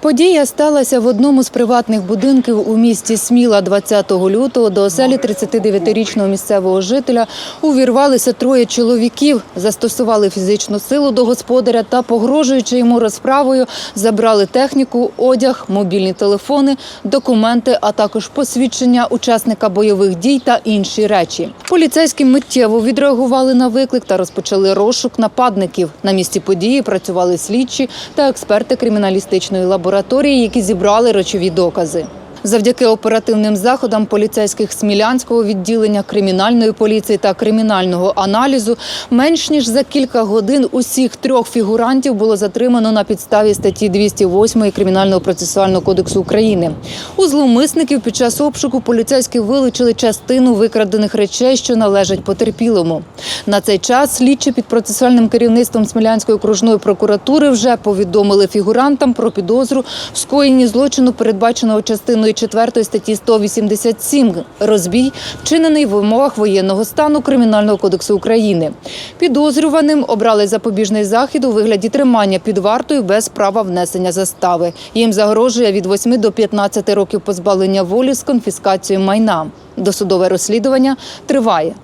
Подія сталася в одному з приватних будинків у місті Сміла 20 лютого. До оселі 39-річного місцевого жителя увірвалися троє чоловіків, застосували фізичну силу до господаря та, погрожуючи йому розправою, забрали техніку, одяг, мобільні телефони, документи, а також посвідчення учасника бойових дій та інші речі. Поліцейські миттєво відреагували на виклик та розпочали розшук нападників. На місці події працювали слідчі та експерти криміналістичної лабораторії, які зібрали речові докази. Завдяки оперативним заходам поліцейських Смілянського відділення кримінальної поліції та кримінального аналізу менш ніж за кілька годин усіх трьох фігурантів було затримано на підставі статті 208 Кримінального процесуального кодексу України. У зловмисників під час обшуку поліцейські вилучили частину викрадених речей, що належать потерпілому. На цей час слідчі під процесуальним керівництвом Смілянської окружної прокуратури вже повідомили фігурантам про підозру в скоєнні злочину, передбаченого частиною 4 статті 187 розбій, вчинений в умовах воєнного стану Кримінального кодексу України. Підозрюваним обрали запобіжний захід у вигляді тримання під вартою без права внесення застави. Їм загрожує від 8 до 15 років позбавлення волі з конфіскацією майна. Досудове розслідування триває.